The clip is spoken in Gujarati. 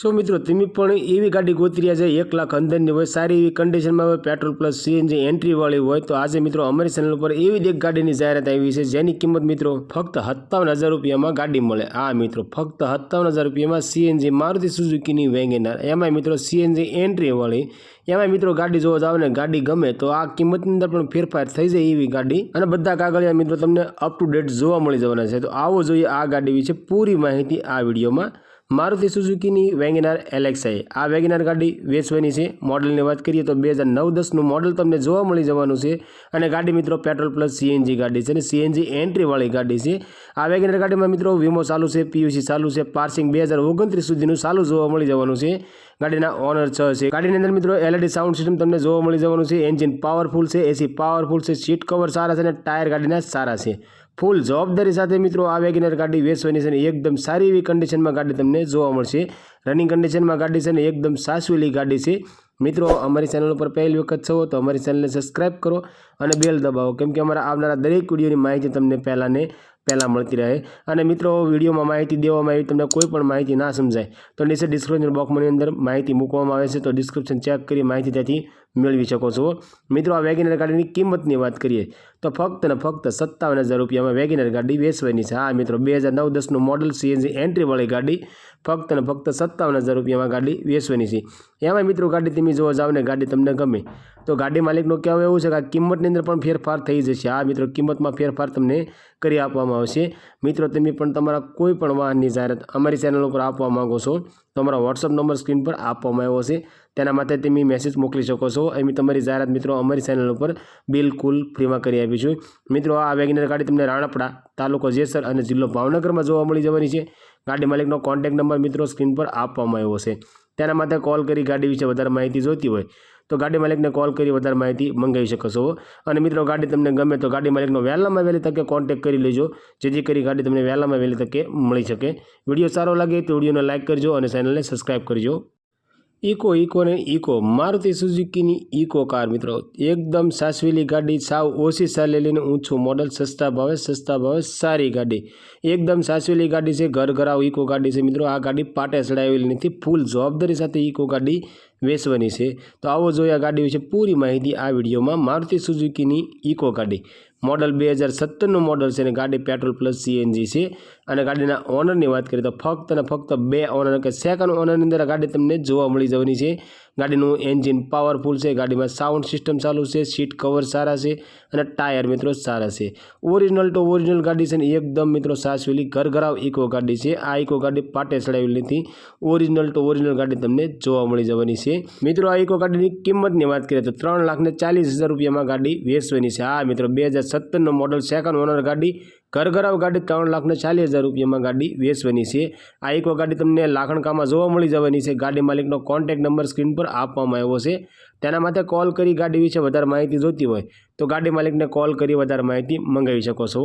સો મિત્રો તમે પણ એવી ગાડી ગોતી રહ્યા છે એક લાખ અંદરની હોય, સારી એવી કન્ડિશનમાં હોય પેટ્રોલ પ્લસ સીએનજી એન્ટ્રીવાળી હોય. તો આજે મિત્રો, અમારી ચેનલ ઉપર એવી એક ગાડીની જાહેરાત આવી છે, જેની કિંમત મિત્રો ફક્ત સત્તાવન હજાર રૂપિયામાં ગાડી મળે. આ મિત્રો, ફક્ત સત્તાવન હજાર રૂપિયામાં સીએનજી મારુતિ સુઝુકીની વેગેનાર એમાંય મિત્રો સીએનજી એન્ટ્રીવાળી એમાંય મિત્રો ગાડી જોવા જાવ ને ગાડી ગમે, તો આ કિંમતની અંદર પણ ફેરફાર થઈ જાય એવી ગાડી. અને બધા કાગળિયા મિત્રો, તમને અપ ટુ ડેટ જોવા મળી જવાના છે. તો આવો જોઈએ આ ગાડી વિશે પૂરી માહિતી આ વિડીયોમાં. મારુતિ સુઝુકીની વેગેનાર એલેક્સાઈ આ વેગેનાર ગાડી વેચવાની છે. મોડલની વાત કરીએ તો બે હજાર નવ દસનું મોડલ તમને જોવા મળી જવાનું છે. અને ગાડી મિત્રો પેટ્રોલ પ્લસ સીએનજી ગાડી છે અને સીએનજી એન્ટ્રીવાળી ગાડી છે. આ વેગેનાર ગાડીમાં મિત્રો વીમો ચાલુ છે, પીયુસી ચાલુ છે, પાર્સિંગ બે હજાર ઓગણત્રીસ સુધીનું ચાલુ જોવા મળી જવાનું છે. ગાડીના ઓનર છ છે. ગાડીની અંદર મિત્રો એલઈડી સાઉન્ડ સિસ્ટમ તમને જોવા મળી જવાનું છે. એન્જિન પાવરફુલ છે, એસી પાવરફુલ છે, સીટ કવર સારા છે અને ટાયર ગાડીના સારા છે. ફૂલ જવાબદારી સાથે મિત્રો આ વેગનર ગાડી વેચવાની છે અને એકદમ સારી એવી કન્ડિશનમાં ગાડી તમને જોવા મળશે. રનિંગ કન્ડિશનમાં ગાડી છે ને એકદમ સાસવેલી ગાડી છે. મિત્રો, અમારી ચેનલ ઉપર પહેલી વખત છો તો અમારી ચેનલને સબસ્ક્રાઈબ કરો અને બેલ દબાવો. કેમ કે અમારા આવનારા દરેક વિડીયોની માહિતી તમને પહેલાં ને પહેલાં મળતી રહે. અને મિત્રો, વિડીયોમાં માહિતી દેવામાં આવી તમને કોઈ પણ માહિતી ના સમજાય, તો નીચે ડિસ્ક્રિપ્શન બોક્સની અંદર માહિતી મૂકવામાં આવે છે. તો ડિસ્ક્રિપ્શન ચેક કરી માહિતી ત્યાંથી મેળવી શકો છો. મિત્રો, આ વેગેનર ગાડીની કિંમતની વાત કરીએ, તો ફક્ત ને ફક્ત સત્તાવન હજાર રૂપિયામાં વેગેનર ગાડી વેચવાની છે. હા, મિત્રો, બે હજાર નવ દસનું મોડલ સીએનજી એન્ટ્રીવાળી ગાડી ફક્ત ને ફક્ત સત્તાવન હજાર રૂપિયામાં ગાડી વેચવાની છે. એમાં મિત્રો, ગાડી તમે જોવા જાવ ને ગાડી તમને ગમે, તો ગાડી માલિકનું કહેવું એવું છે કે આ કિંમતની અંદર પણ ફેરફાર થઈ જશે. આ મિત્રો, કિંમતમાં ફેરફાર તમને કરી આપવામાં આવશે. મિત્રો, તમે પણ તમારા કોઈ પણ વાહનની જાહેરાત અમારી ચેનલ ઉપર આપવા માંગો છો, તો અમારા વોટ્સઅપ નંબર સ્ક્રીન પર આપવામાં આવ્યો છે. તેના માટે તમે મેસેજ મોકલી શકો છો. અમે તમારી જાહેરાત મિત્રો અમારી ચેનલ ઉપર બિલકુલ ફ્રીમાં કરી આપીશું મિત્રો, આ વેગનર ગાડી તમને રાણપડા તાલુકો જેસર અને જિલ્લો ભાવનગરમાં જોવા મળી જવાની છે. ગાડી માલિકનો કોન્ટેક નંબર મિત્રો સ્ક્રીન પર આપવામાં આવ્યો છે. તેના માટે કોલ કરી ગાડી વિશે વધારે માહિતી જોઈતી હોય તો ગાડી માલિકને કોલ કરી વધારે માહિતી મંગાવી શકો છો. અને મિત્રો, ગાડી તમને ગમે તો ગાડી માલિકનો વહેલામાં વહેલી તકે કોન્ટેક કરી લેજો. જેથી કરી ગાડી તમને વહેલામાં વહેલી તકે મળી શકે. વીડિયો સારો લાગે તો વિડીયોને લાઇક કરજો અને ચેનલને સબસ્ક્રાઈબ કરજો. ઇકો ઇકો ને ઇકો મારુતિ સુઝુકીની ઇકો કાર, મિત્રો. એકદમ સાસવેલી ગાડી, સાવ ઓછી સાલેલીને ઊંચું મોડલ, સસ્તા ભાવે સસ્તા ભાવે સારી ગાડી. એકદમ સાસવેલી ગાડી છે ઘર ઘરાવ ઇકો ગાડી છે, મિત્રો. આ ગાડી પાટે ચડાવેલી નથી. ફૂલ જવાબદારી સાથે ઇકો ગાડી વેચવાની છે. તો આવો જોઈએ આ ગાડી વિશે પૂરી માહિતી આ વિડીયોમાં. મારુતિ સુઝુકીની ઇકો ગાડી. મોડલ બે હજાર સત્તરનું મોડલ છે અને ગાડી પેટ્રોલ પ્લસ સીએનજી છે. અને ગાડીના ઓનરની વાત કરીએ તો ફક્ત અને ફક્ત બે ઓનર કે સેકન્ડ ઓનરની અંદર ગાડી તમને જોવા મળી જવાની છે. ગાડીનું એન્જિન પાવરફુલ છે, ગાડીમાં સાઉન્ડ સિસ્ટમ ચાલુ છે, સીટ કવર સારા છે અને ટાયર મિત્રો સારા છે. ઓરિજિનલ તો ઓરિજિનલ ગાડી છે ને એકદમ મિત્રો સાસવેલી ઘરઘરાવ ઇકો ગાડી છે. આ ઇકો ગાડી પાટે ચડાવેલી નથી. ઓરિજિનલ તો ઓરિજિનલ ગાડી તમને જોવા મળી જવાની છે. મિત્રો આ ઇકો ગાડીની કિંમતની વાત કરીએ તો ત્રણ લાખને ચાલીસ હજાર રૂપિયામાં ગાડી વેચવાની છે. આ મિત્રો, બે હજાર સત્તરનો મોડલ સેકન્ડ ઓનર ગાડી ઘરઘરાવ ગાડી ત્રણ લાખને ચાલીસ હજાર રૂપિયામાં ગાડી વેચવાની છે. આ એક ગાડી તમને લાખણકામાં જોવા મળી જવાની છે. ગાડી માલિકનો કોન્ટેક નંબર સ્ક્રીન પર આપવામાં આવ્યો છે. તેના માટે કોલ કરી ગાડી વિશે વધારે માહિતી જોતી હોય તો ગાડી માલિકને કોલ કરી વધારે માહિતી મંગાવી શકો છો.